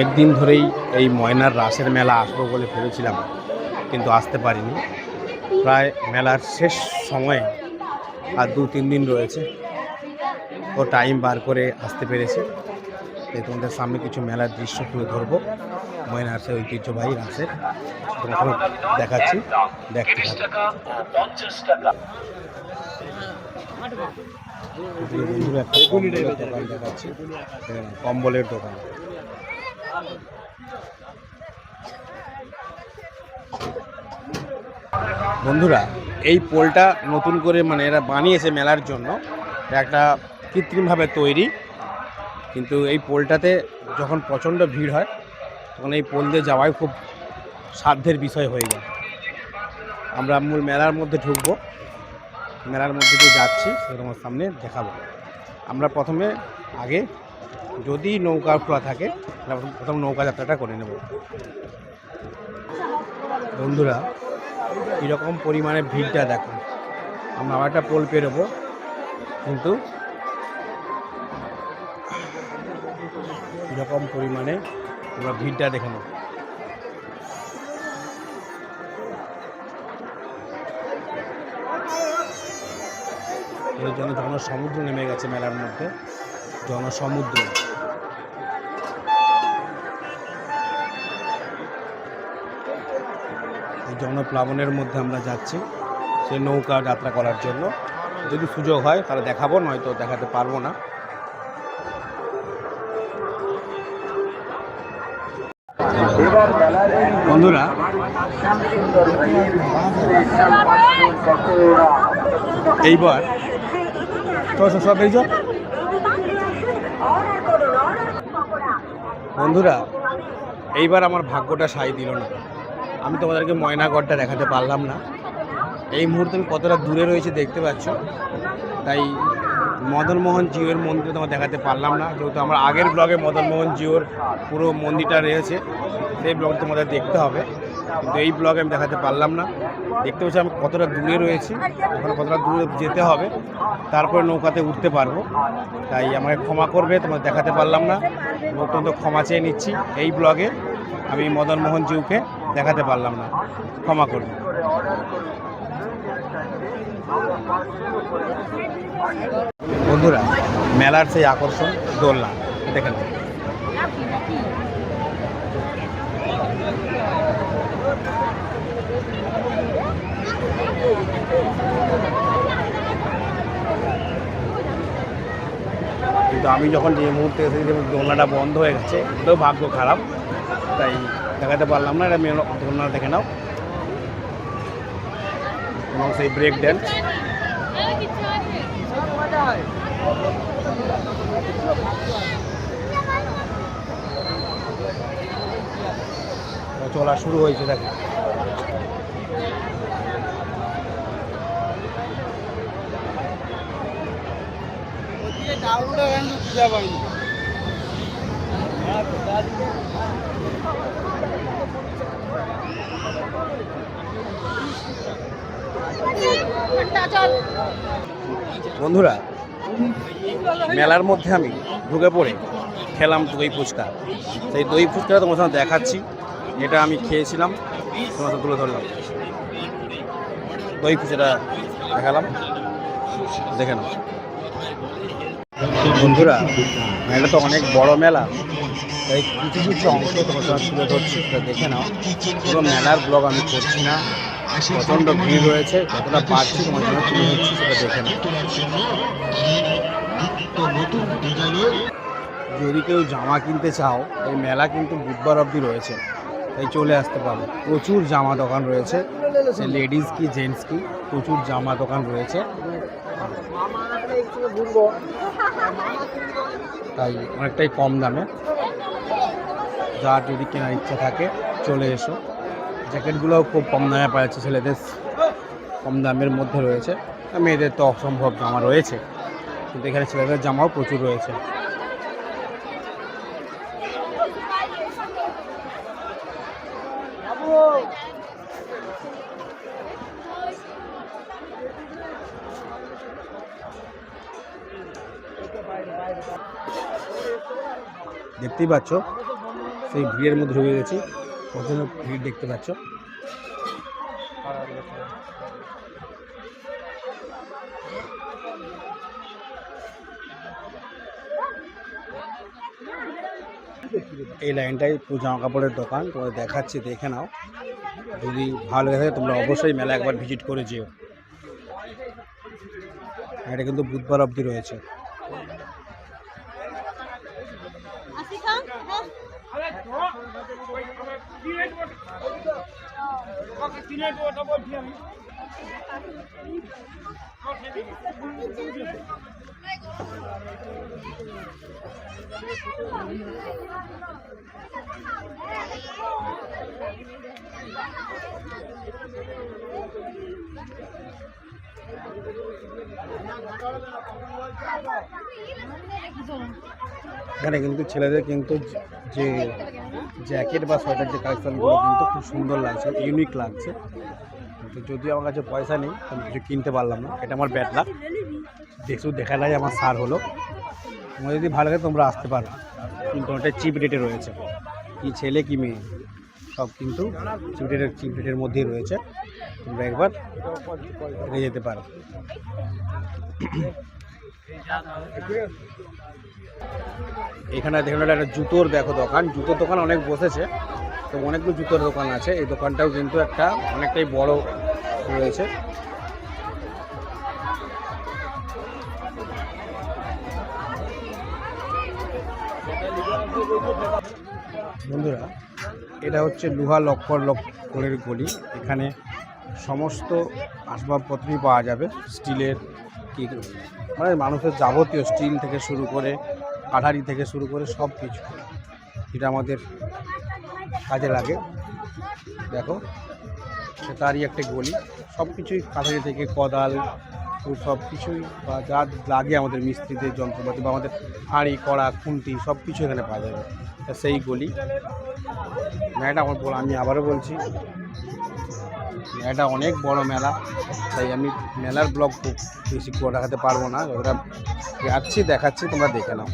অনেক দিন ধরেই এই ময়নার রাসের মেলা আসব বলে ভেবেছিলাম, কিন্তু আসতে পারিনি। প্রায় মেলার শেষ সময়ে আর দু তিন দিন রয়েছে। ও টাইম বার করে আসতে পেরেছে। তাই তোমাদের সামনে কিছু মেলার দৃশ্য তুলে ধরবো, ময়নার সে ঐতিহ্যবাহী রাসের। দেখাচ্ছি, দেখতে। বন্ধুরা দোকান। দেখাচ্ছি কম্বলের দোকান। বন্ধুরা, এই পোলটা নতুন করে মানে এরা বানিয়েছে মেলার জন্য। একটা কৃত্রিমভাবে তৈরি। কিন্তু এই পোলটাতে যখন প্রচণ্ড ভিড় হয়, তখন এই পোল দিয়ে যাওয়াই খুব সাধ্যের বিষয় হয়ে যায়। আমরা মূল মেলার মধ্যে ঢুকবো। মেলার মধ্যে দিয়ে যাচ্ছি তোমার সামনে দেখাবো। আমরা প্রথমে আগে যদি নৌকা খোলা থাকে প্রথম- নৌকা যাত্রাটা করে নেব। বন্ধুরা কীরকম পরিমাণে ভিড়টা দেখো। আমরা আবার একটা পোল পেরোবো কিন্তু কীরকম পরিমাণে তোমরা ভিড়টা দেখে এর জন্য সমুদ্র নেমে গেছে মেলার মধ্যে। জনসমুদ্র। জনপ্লাবনের মধ্যে আমরা যাচ্ছি সেই নৌকা যাত্রা করার জন্য। যদি সুযোগ হয়, তাহলে দেখাবো, নয়তো দেখাতে পারব না। বন্ধুরা, এইবার, তো সব এই বন্ধুরা, এইবার আমার ভাগ্যটা সাই দিল না। আমি তোমাদেরকে ময়নাগড়টা দেখাতে পারলাম না। এই মুহূর্তে আমি কতটা দূরে রয়েছে দেখতে পাচ্ছ। তাই মদনমোহন জিওর মন্দির তোমার দেখাতে পারলাম না। যেহেতু আমার আগের ব্লগে মদনমোহন জিওর পুরো মন্দিরটা রয়েছে, সেই ব্লগ তোমাদের দেখতে হবে। কিন্তু এই ব্লগে আমি দেখাতে পারলাম না। দেখতে পাচ্ছি আমি কতটা দূরে রয়েছি, এখন কতটা দূরে যেতে হবে। তারপরে নৌকাতে উঠতে পারব। তাই আমাকে ক্ষমা করবে তোমার দেখাতে পারলাম না। অত্যন্ত ক্ষমা চেয়ে নিচ্ছি। এই ব্লগে আমি মদনমোহন জিউকে দেখাতে পারলাম না। ক্ষমা করবে। বন্ধুরা, মেলার সেই আকর্ষণ দোলনা। দেখেন। কিন্তু আমি যখন যে মুহূর্তে এসেছি দোলনাটা বন্ধ হয়ে গেছে, এটাও ভাগ্য খারাপ। তাই দেখাতে পারলাম না, এটা মেন দোলনা দেখে নাও। এবং সেই ব্রেক ড্যান্স চলা শুরু হয়েছে, দেখো। বন্ধুরা, মেলার মধ্যে আমি ঢুকে পড়ে খেলাম দই ফুচকা। সেই দই ফুচকাটা তোমার সাথে দেখাচ্ছি। এটা আমি খেয়েছিলাম, তোমার সাথে তুলে ধরলাম। দই ফুচকাটা দেখালাম। দেখে নাও। বন্ধুরা মেলা তো অনেক বড় মেলা। তাই কিছু কিছু অংশ তোমার তুলে ধরছি দেখে নাও। পুরো মেলার ব্লগ আমি করছি না। প্রচণ্ড ভিড় রয়েছে, যতটা পারছি তোমার জন্য তুলে ধরছি, সেটা দেখে নাও। যদি কেউ জামা কিনতে চাও, এই মেলা কিন্তু বুধবার অবধি রয়েছে, তাই চলে আসতে পারো। প্রচুর জামা দোকান রয়েছে লেডিস কি জেন্টস কি, প্রচুর জামা দোকান রয়েছে। তাই অনেকটাই কম দামে। যার যদি কেনার ইচ্ছা থাকে, চলে এসো। জ্যাকেটগুলোও খুব কম দামে পাওয়া যাচ্ছে, ছেলেদের কম দামের মধ্যে রয়েছে। মেয়েদের তো অসম্ভব জামা রয়েছে। কিন্তু এখানে ছেলেদের জামাও প্রচুর রয়েছে। দেখতেই পাচ্ছ, সেই ভিড়ের মধ্যে ঢুকে গেছি। প্রথমে ভিড় দেখতে পাচ্ছ। এই লাইনটাই পুরো জামা কাপড়ের দোকান, তোমাদের দেখাচ্ছি, দেখে নাও। যদি ভালো লেগে থাকে তোমরা অবশ্যই মেলা একবার ভিজিট করে যেও। এটা কিন্তু বুধবার অবধি রয়েছে। Lokasinya. এখানে কিন্তু ছেলেদের কিন্তু যে জ্যাকেট বা সোয়েটার যে কালেকশনগুলো কিন্তু খুব সুন্দর লাগছে ইউনিক লাগছে। তো যদিও আমার কাছে পয়সা নেই আমি কিছু কিনতে পারলাম না। এটা আমার ব্যাড লাগ দেখু দেখালাই আমার সার হলো। তোমার যদি ভালো লাগে তোমরা আসতে পারো। কিন্তু ওটা চিপ রেটে রয়েছে। কি ছেলে, কি মেয়ে। সব কিন্তু রেটের চিপ মধ্যেই রয়েছে। তোমরা একবার রেখে যেতে পারো। এখানে দেখুন একটা জুতোর দেখো দোকান। জুতোর দোকান অনেক বসেছে। তো অনেকগুলো জুতোর দোকান আছে। এই দোকানটাও কিন্তু একটা অনেকটাই বড় রয়েছে। বন্ধুরা এটা হচ্ছে লুহা লক্কর লক্করের গলি। এখানে সমস্ত আসবাবপত্রই পাওয়া যাবে, স্টিলের কি মানে মানুষের যাবতীয় স্টিল থেকে শুরু করে, কাঠারি থেকে শুরু করে সব কিছু যেটা আমাদের কাজে লাগে। দেখো তারই একটা গলি সব কিছুই কাঠারি থেকে কোদাল সব কিছুই বা যা লাগে আমাদের মিস্ত্রিদের যন্ত্রপাতি বা আমাদের হাঁড়ি, কড়া, খুন্তি সব কিছু এখানে পাওয়া যাবে। সেই গলি। মেলাটা আমার বল আমি আবারও বলছি, মেলাটা অনেক বড় মেলা, তাই আমি মেলার ব্লগ খুব বেশি করে দেখাতে পারব না। ওটা যাচ্ছি, দেখাচ্ছি, তোমরা দেখে নাও।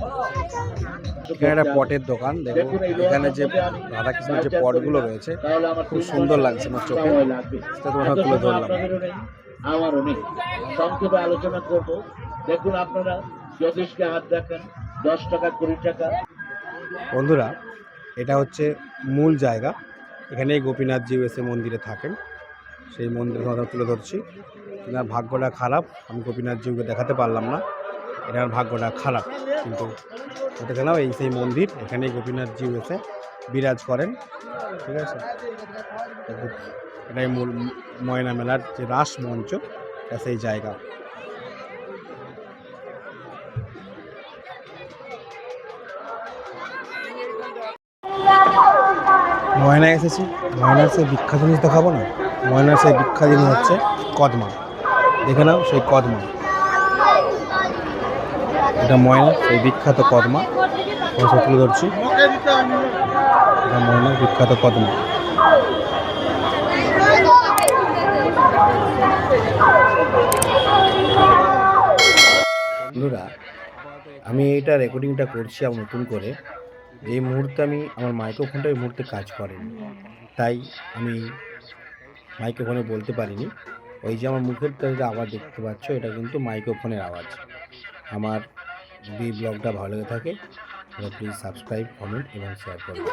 এখানে একটা পটের দোকান, দেখো, এখানে যে রাধাকৃষ্ণের যে পটগুলো রয়েছে, খুব সুন্দর লাগছে আমার চোখে। তুলে ধরলাম। আমারও নেই। সংক্ষেপে আলোচনা করব। দেখুন আপনারা জ্যোতিষকে হাত দেখেন, দশ টাকা, কুড়ি টাকা। বন্ধুরা, এটা হচ্ছে মূল জায়গা। এখানে গোপীনাথজিও এসে মন্দিরে থাকেন। সেই মন্দির কথা তুলে ধরছি। এনার ভাগ্যটা খারাপ, আমি গোপীনাথজিউকে দেখাতে পারলাম না। এনার ভাগ্যটা খারাপ, কিন্তু নাও, এই সেই মন্দির, এখানেই গোপীনাথজিউ এসে বিরাজ করেন। ঠিক আছে? এটাই মূল ময়না মেলার যে রাস মঞ্চ, এটা সেই জায়গা। ময়না এসেছি। ময়নার সেই বিখ্যাত জিনিস দেখাবো না। ময়নার সেই বিখ্যাত জিনিস হচ্ছে কদমা। দেখে নাও সেই কদমা। এটা ময়না সেই বিখ্যাত কদমা। তুলে ধরছি। এটা ময়নার বিখ্যাত কদমা। বন্ধুরা, আমি এইটা রেকর্ডিংটা করছি আমার নতুন করে। এই মুহূর্তে আমি আমার মাইক্রোফোনটা এই মুহূর্তে কাজ করেনি। তাই আমি মাইক্রোফোনে বলতে পারিনি। ওই যে আমার মুখের তো যে আওয়াজ দেখতে পাচ্ছ, এটা কিন্তু মাইক্রোফোনের আওয়াজ। আমার যদি ব্লগটা ভালো লেগে থাকে তাহলে প্লিজ সাবস্ক্রাইব কমেন্ট এবং শেয়ার করবেন